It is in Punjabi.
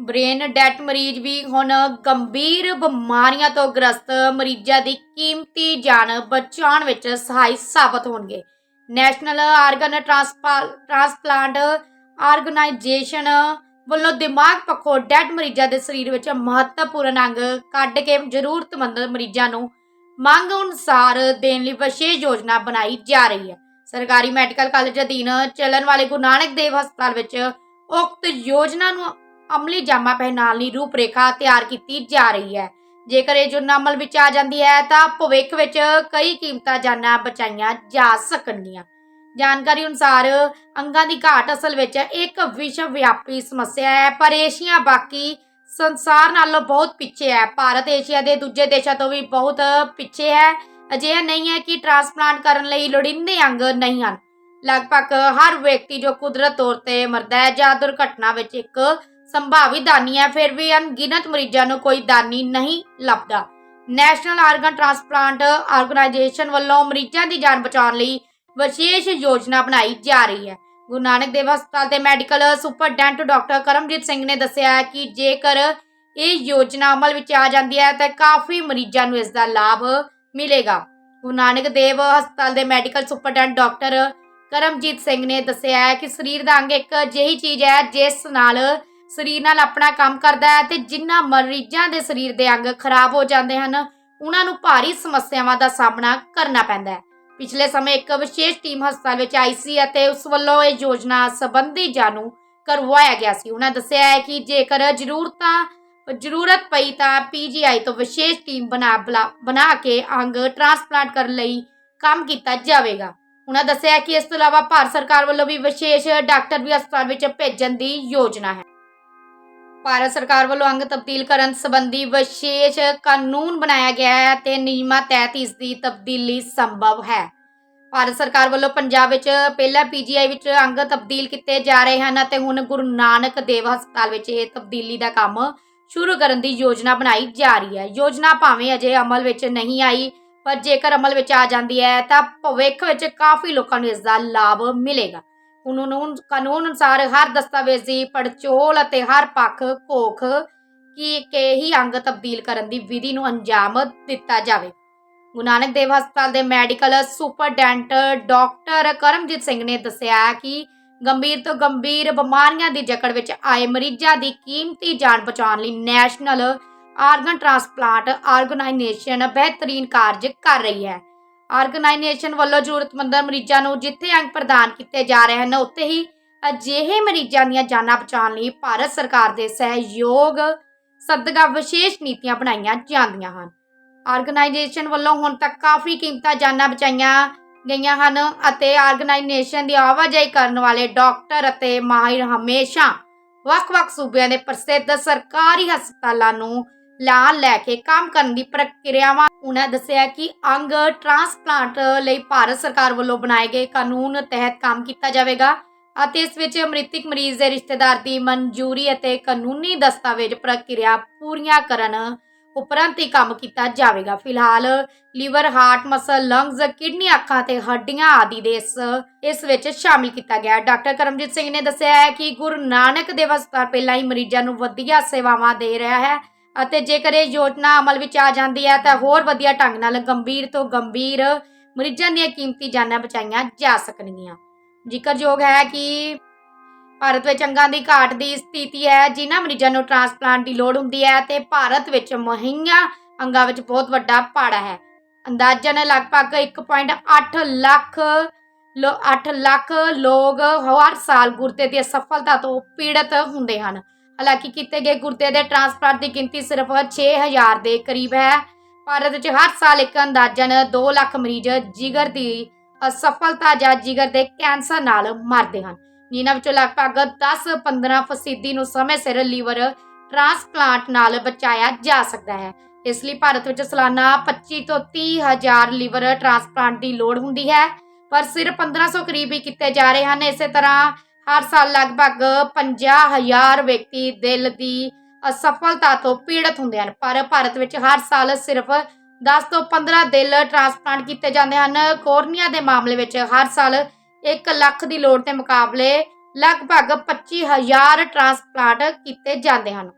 ਬ੍ਰੇਨ ਡੈਟ ਮਰੀਜ਼ ਵੀ ਹੁਣ ਗੰਭੀਰ ਬਿਮਾਰੀਆਂ ਤੋਂ ਗ੍ਰਸਤ ਮਰੀਜ਼ਾਂ ਦੀ ਕੀਮਤੀ ਜਾਨ ਬਚਾਉਣ ਵਿੱਚ ਸਹਾਈ ਸਾਬਤ ਹੋਣਗੇ। ਨੈਸ਼ਨਲ ਆਰਗਨ ਟ੍ਰਾਂਸਪਲਾਂਟ ਆਰਗੇਨਾਈਜੇਸ਼ਨ ਵੱਲੋਂ ਦਿਮਾਗ ਪੱਖੋਂ ਡੈਡ ਮਰੀਜ਼ਾਂ ਦੇ ਸਰੀਰ ਵਿੱਚ ਮਹੱਤਵਪੂਰਨ ਅੰਗ ਕੱਢ ਕੇ ਜ਼ਰੂਰਤਮੰਦ ਮਰੀਜ਼ਾਂ ਨੂੰ ਮੰਗ ਅਨੁਸਾਰ ਦੇਣ ਲਈ ਵਿਸ਼ੇਸ਼ ਯੋਜਨਾ ਬਣਾਈ ਜਾ ਰਹੀ ਹੈ। ਸਰਕਾਰੀ ਮੈਡੀਕਲ ਕਾਲਜ ਅਧੀਨ ਚੱਲਣ ਵਾਲੇ ਗੁਰੂ ਨਾਨਕ ਦੇਵ ਹਸਪਤਾਲ ਵਿੱਚ ਉਕਤ ਯੋਜਨਾ ਨੂੰ ਅਮਲੀ ਜਾਮਾ ਪਹਿਨਾਉਣ ਲਈ ਰੂਪਰੇਖਾ ਤਿਆਰ ਕੀਤੀ ਜਾ ਰਹੀ ਹੈ। ਜੇਕਰ ਇਹ ਯੋਜਨਾ ਵਿੱਚ ਆ ਜਾਂਦੀ ਹੈ, ਤਾਂ ਭਵਿੱਖ ਵਿੱਚ ਕਈ ਕੀਮਤਾਂ ਜਾਨਾਂ ਬਚਾਈਆਂ ਜਾ ਸਕਣਗੀਆਂ। ਜਾਣਕਾਰੀ ਅਨੁਸਾਰ ਅੰਗਾਂ ਦੀ ਘਾਟ ਅਸਲ ਵਿੱਚ ਇੱਕ ਵਿਸ਼ਵ ਵਿਆਪੀ ਸਮੱਸਿਆ ਹੈ, ਪਰ ਏਸ਼ੀਆ ਬਾਕੀ ਸੰਸਾਰ ਨਾਲੋਂ ਬਹੁਤ ਪਿੱਛੇ ਹੈ। ਭਾਰਤ ਏਸ਼ੀਆ ਦੇ ਦੂਜੇ ਦੇਸ਼ਾਂ ਤੋਂ ਵੀ ਬਹੁਤ ਪਿੱਛੇ ਹੈ। ਅਜਿਹਾ ਨਹੀਂ ਹੈ ਕਿ ਟ੍ਰਾਂਸਪਲਾਂਟ ਕਰਨ ਲਈ ਲੋੜੀਂਦੇ ਅੰਗ ਨਹੀਂ ਹਨ। ਲਗਭਗ ਹਰ ਵਿਅਕਤੀ ਜੋ ਕੁਦਰਤ ਤੌਰ ਤੇ ਮਰਦਾ ਹੈ ਜਾਂ ਦੁਰਘਟਨਾ ਵਿੱਚ ਇੱਕ ਸੰਭਾਵੀ ਦਾਨੀ ਹੈ, ਫਿਰ ਵੀ ਅਣਗਿਣਤ ਮਰੀਜ਼ਾਂ ਨੂੰ ਕੋਈ ਦਾਨੀ ਨਹੀਂ ਲੱਭਦਾ। ਨੈਸ਼ਨਲ ਆਰਗਨ ਟ੍ਰਾਂਸਪਲਾਂਟ ਆਰਗੇਨਾਈਜੇਸ਼ਨ ਵੱਲੋਂ ਮਰੀਜ਼ਾਂ ਦੀ ਜਾਨ ਬਚਾਉਣ ਲਈ ਵਿਸ਼ੇਸ਼ ਯੋਜਨਾ ਬਣਾਈ ਜਾ ਰਹੀ ਹੈ। ਗੁਰੂ ਨਾਨਕ ਦੇਵ ਹਸਪਤਾਲ ਦੇ medical superintendent doctor Karamjit Singh ਨੇ ਦੱਸਿਆ ਹੈ ਕਿ ਜੇਕਰ ਇਹ ਯੋਜਨਾ ਅਮਲ ਵਿੱਚ ਆ ਜਾਂਦੀ ਹੈ, ਤਾਂ ਕਾਫੀ ਮਰੀਜ਼ਾਂ ਨੂੰ ਇਸ ਦਾ ਲਾਭ ਮਿਲੇਗਾ। ਗੁਰੂ ਨਾਨਕ ਦੇਵ ਹਸਪਤਾਲ ਦੇ medical superintendent doctor Karamjit Singh ਨੇ ਦੱਸਿਆ ਹੈ ਕਿ ਸਰੀਰ ਦਾ ਅੰਗ ਇੱਕ ਅਜਿਹੀ ਚੀਜ਼ ਹੈ, ਜਿਸ ਨਾਲ ਸਰੀਰ ਨਾਲ ਆਪਣਾ ਕੰਮ ਕਰਦਾ ਹੈ ਤੇ ਜਿਨ੍ਹਾਂ ਮਰੀਜ਼ਾਂ ਦੇ ਸਰੀਰ ਦੇ ਅੰਗ ਖਰਾਬ ਹੋ ਜਾਂਦੇ ਹਨ, ਉਹਨਾਂ ਨੂੰ ਭਾਰੀ ਸਮੱਸਿਆਵਾਂ ਦਾ ਸਾਹਮਣਾ ਕਰਨਾ ਪੈਂਦਾ ਹੈ। ਪਿਛਲੇ ਸਮੇਂ ਇੱਕ ਵਿਸ਼ੇਸ਼ ਟੀਮ ਹਸਪਤਾਲ ਵਿੱਚ ਆਈ ਸੀ ਅਤੇ ਉਸ ਵੱਲੋਂ ਇਹ ਯੋਜਨਾ ਸੰਬੰਧੀ ਜਾਣੂ ਕਰਵਾਇਆ ਗਿਆ ਸੀ। ਉਹਨਾਂ ਦੱਸਿਆ ਹੈ ਕਿ ਜੇਕਰ ਜ਼ਰੂਰਤਾਂ, ਜ਼ਰੂਰਤ ਪਈ ਤਾਂ ਪੀਜੀਆਈ ਤੋਂ ਵਿਸ਼ੇਸ਼ ਟੀਮ ਬਣਾ ਬਲਾ- ਬਣਾ ਕੇ ਅੰਗ ਟ੍ਰਾਂਸਪਲਾਂਟ ਕਰਨ ਲਈ ਕੰਮ ਕੀਤਾ ਜਾਵੇਗਾ। ਉਹਨਾਂ ਦੱਸਿਆ ਕਿ ਇਸ ਤੋਂ ਇਲਾਵਾ ਭਾਰਤ ਸਰਕਾਰ ਵੱਲੋਂ ਵੀ ਵਿਸ਼ੇਸ਼ ਡਾਕਟਰ ਵੀ ਹਸਪਤਾਲ ਵਿੱਚ ਭੇਜਣ ਦੀ ਯੋਜਨਾ ਹੈ। ਭਾਰਤ ਸਰਕਾਰ ਵੱਲੋਂ ਅੰਗ ਤਬਦੀਲ ਕਰਨ ਸੰਬੰਧੀ ਵਿਸ਼ੇਸ਼ ਕਾਨੂੰਨ ਬਣਾਇਆ ਗਿਆ ਹੈ ਤੇ ਨਿਯਮਾਂ ਤਹਿਤ ਇਸ ਦੀ ਤਬਦੀਲੀ ਸੰਭਵ ਹੈ। ਭਾਰਤ ਸਰਕਾਰ ਵੱਲੋਂ ਪੰਜਾਬ ਵਿੱਚ ਪਹਿਲਾਂ ਪੀਜੀਆਈ ਵਿੱਚ ਅੰਗ ਤਬਦੀਲ ਕੀਤੇ ਜਾ ਰਹੇ ਹਨ ਅਤੇ ਹੁਣ ਗੁਰੂ ਨਾਨਕ ਦੇਵ ਹਸਪਤਾਲ ਵਿੱਚ ਇਹ ਤਬਦੀਲੀ ਦਾ ਕੰਮ ਸ਼ੁਰੂ ਕਰਨ ਦੀ ਯੋਜਨਾ ਬਣਾਈ ਜਾ ਰਹੀ ਹੈ। ਯੋਜਨਾ ਭਾਵੇਂ ਅਜੇ ਅਮਲ ਵਿੱਚ ਨਹੀਂ ਆਈ, ਪਰ ਜੇਕਰ ਅਮਲ ਵਿੱਚ ਆ ਜਾਂਦੀ ਹੈ ਤਾਂ ਭਵਿੱਖ ਵਿੱਚ ਕਾਫੀ ਲੋਕਾਂ ਨੂੰ ਇਸ ਦਾ ਲਾਭ ਮਿਲੇਗਾ। ਕਾਨੂੰਨ ਕਾਨੂੰਨ ਅਨੁਸਾਰ ਹਰ ਦਸਤਾਵੇਜ਼ੀ, ਪੜਚੋਲ ਅਤੇ ਹਰ ਪੱਖ ਕੋਖ ਕੀ ਕੇ ਹੀ ਅੰਗ ਤਬਦੀਲ ਕਰਨ ਦੀ ਵਿਧੀ ਨੂੰ ਅੰਜਾਮ ਦਿੱਤਾ ਜਾਵੇ। ਗੁਰੂ ਨਾਨਕ ਦੇਵ ਹਸਪਤਾਲ ਦੇ medical superintendent doctor Karamjit Singh ਨੇ ਦੱਸਿਆ ਕਿ ਗੰਭੀਰ ਤੋਂ ਗੰਭੀਰ ਬਿਮਾਰੀਆਂ ਦੀ ਜਕੜ ਵਿੱਚ ਆਏ ਮਰੀਜ਼ਾਂ ਦੀ ਕੀਮਤੀ ਜਾਨ ਬਚਾਉਣ ਲਈ ਨੈਸ਼ਨਲ ਆਰਗਨ ਟ੍ਰਾਂਸਪਲਾਂਟ ਆਰਗੇਨਾਈਜੇਸ਼ਨ ਬਿਹਤਰੀਨ ਕਾਰਜ ਕਰ ਰਹੀ ਹੈ। ਆਰਗੇਨਾਈਜੇਸ਼ਨ ਵੱਲੋਂ ਜ਼ਰੂਰਤਮੰਦ ਮਰੀਜ਼ਾਂ ਨੂੰ ਜਿੱਥੇ ਅੰਗ ਪ੍ਰਦਾਨ ਕੀਤੇ ਜਾ ਰਹੇ ਹਨ, ਉੱਥੇ ਹੀ ਅਜਿਹੇ ਮਰੀਜ਼ਾਂ ਦੀਆਂ ਜਾਨਾਂ ਬਚਾਉਣ ਲਈ ਭਾਰਤ ਸਰਕਾਰ ਦੇ ਸਹਿਯੋਗ ਸਦਕਾ ਵਿਸ਼ੇਸ਼ ਨੀਤੀਆਂ ਬਣਾਈਆਂ ਜਾਂਦੀਆਂ ਹਨ। ਆਰਗੇਨਾਈਜੇਸ਼ਨ ਵੱਲੋਂ ਹੁਣ ਤੱਕ ਕਾਫੀ ਕੀਮਤਾਂ ਜਾਨਾਂ ਬਚਾਈਆਂ ਗਈਆਂ ਹਨ ਅਤੇ ਆਰਗੇਨਾਈਜੇਸ਼ਨ ਦੀ ਆਵਾਜਾਈ ਕਰਨ ਵਾਲੇ ਡਾਕਟਰ ਅਤੇ ਮਾਹਿਰ ਹਮੇਸ਼ਾ ਵੱਖ-ਵੱਖ ਸੂਬਿਆਂ ਦੇ ਪ੍ਰਸਿੱਧ ਸਰਕਾਰੀ ਹਸਪਤਾਲਾਂ ਨੂੰ ਲਾਂ ਲੈ ਕੇ ਕੰਮ ਕਰਨ ਦੀ ਪ੍ਰਕਿਰਿਆਵਾਂ। ਉਹਨਾਂ ਦੱਸਿਆ ਕਿ ਅੰਗ ਟ੍ਰਾਂਸਪਲਾਂਟ ਲਈ ਭਾਰਤ ਸਰਕਾਰ ਵੱਲੋਂ ਬਣਾਏ ਗਏ ਕਾਨੂੰਨ ਤਹਿਤ ਕੰਮ ਕੀਤਾ ਜਾਵੇਗਾ ਅਤੇ ਇਸ ਵਿੱਚ ਮ੍ਰਿਤਕ ਮਰੀਜ਼ ਦੇ ਰਿਸ਼ਤੇਦਾਰ ਦੀ ਮਨਜ਼ੂਰੀ ਅਤੇ ਕਾਨੂੰਨੀ ਦਸਤਾਵੇਜ਼ ਪ੍ਰਕਿਰਿਆ ਪੂਰੀਆਂ ਕਰਨ ਉਪਰੰਤ ਹੀ ਕੰਮ ਕੀਤਾ ਜਾਵੇਗਾ। ਫਿਲਹਾਲ liver, heart, muscle lungs kidney ਅੱਖਾਂ ਤੇ ਹੱਡੀਆਂ ਆਦਿ ਦੇ ਇਸ ਇਸ ਵਿੱਚ ਸ਼ਾਮਿਲ ਕੀਤਾ ਗਿਆ। ਡਾਕਟਰ ਕਰਮਜੀਤ ਸਿੰਘ ਨੇ ਦੱਸਿਆ ਹੈ ਕਿ ਗੁਰੂ ਨਾਨਕ ਦੇਵ ਹਸਪਤਾਲ ਪਹਿਲਾਂ ਹੀ ਮਰੀਜ਼ਾਂ ਨੂੰ ਵਧੀਆ ਸੇਵਾਵਾਂ ਦੇ ਰਿਹਾ ਹੈ ਅਤੇ ਜੇਕਰ ਇਹ ਯੋਜਨਾ ਅਮਲ ਵਿੱਚ ਆ ਜਾਂਦੀ ਹੈ ਤਾਂ ਹੋਰ ਵਧੀਆ ਢੰਗ ਨਾਲ ਗੰਭੀਰ ਤੋਂ ਗੰਭੀਰ ਮਰੀਜ਼ਾਂ ਦੀਆਂ ਕੀਮਤੀ ਜਾਨਾਂ ਬਚਾਈਆਂ ਜਾ ਸਕਣਗੀਆਂ। ਜ਼ਿਕਰਯੋਗ ਹੈ ਕਿ ਭਾਰਤ ਵਿੱਚ ਅੰਗਾਂ ਦੀ ਘਾਟ ਦੀ ਸਥਿਤੀ ਹੈ, ਜਿਨ੍ਹਾਂ ਮਰੀਜ਼ਾਂ ਨੂੰ ਟ੍ਰਾਂਸਪਲਾਂਟ ਦੀ ਲੋੜ ਹੁੰਦੀ ਹੈ ਤੇ ਭਾਰਤ ਵਿੱਚ ਮੁਹੱਈਆ ਅੰਗਾਂ ਵਿੱਚ ਬਹੁਤ ਵੱਡਾ ਪਾੜਾ ਹੈ। ਅੰਦਾਜ਼ਨ ਲਗਭਗ 1.8 ਲੱਖ ਲੋ 8 ਲੱਖ ਲੋਕ ਹਰ ਸਾਲ ਗੁਰਦੇ ਦੀ ਅਸਫਲਤਾ ਤੋਂ ਪੀੜਤ ਹੁੰਦੇ ਹਨ। ਹਾਲਾਂਕਿ ਕੀਤੇ ਗਏ ਗੁਰਦੇ ਦੇ ਟ੍ਰਾਂਸਪਲਾਂਟ ਦੀ ਗਿਣਤੀ ਸਿਰਫ 6000 ਦੇ ਕਰੀਬ ਹੈ। ਭਾਰਤ ਵਿੱਚ ਹਰ ਸਾਲ ਇੱਕ ਅੰਦਾਜ਼ਨ 2 ਲੱਖ ਮਰੀਜ਼ ਜਿਗਰ ਦੀ ਅਸਫਲਤਾ ਜਾਂ ਜਿਗਰ ਦੇ ਕੈਂਸਰ ਨਾਲ ਮਰਦੇ ਹਨ। ਜਿਨ੍ਹਾਂ ਵਿੱਚੋਂ ਲਗਭਗ 10-15 ਫਸੀਦੀ ਨੂੰ ਸਮੇਂ ਸਿਰ ਲੀਵਰ ਟ੍ਰਾਂਸਪਲਾਂਟ ਨਾਲ ਬਚਾਇਆ ਜਾ ਸਕਦਾ ਹੈ। ਇਸ ਲਈ ਭਾਰਤ ਵਿੱਚ ਸਾਲਾਨਾ 25 ਤੋਂ 30 ਹਜ਼ਾਰ ਲੀਵਰ ਟ੍ਰਾਂਸਪਲਾਂਟ ਦੀ ਲੋੜ ਹੁੰਦੀ ਹੈ। ਪਰ ਸਿਰਫ 1500 ਕਰੀਬ ਹੀ ਕੀਤੇ ਜਾ ਰਹੇ ਹਨ। ਇਸੇ ਤਰ੍ਹਾਂ ਹਰ ਸਾਲ ਲਗਭਗ 50000 ਵਿਅਕਤੀ ਦਿਲ ਦੀ ਅਸਫਲਤਾ ਤੋਂ ਪੀੜਤ ਹੁੰਦੇ ਹਨ। ਪਰ ਭਾਰਤ ਵਿੱਚ ਹਰ ਸਾਲ ਸਿਰਫ 10 ਤੋਂ 15 ਦਿਲ ਟ੍ਰਾਂਸਪਲਾਂਟ ਕੀਤੇ ਜਾਂਦੇ ਹਨ। ਕੋਰਨੀਆ ਦੇ ਮਾਮਲੇ ਵਿੱਚ ਹਰ ਸਾਲ 1 ਲੱਖ ਦੀ ਲੋੜ ਦੇ ਮੁਕਾਬਲੇ ਲਗਭਗ 25000 ਟ੍ਰਾਂਸਪਲਾਂਟ ਕੀਤੇ ਜਾਂਦੇ ਹਨ।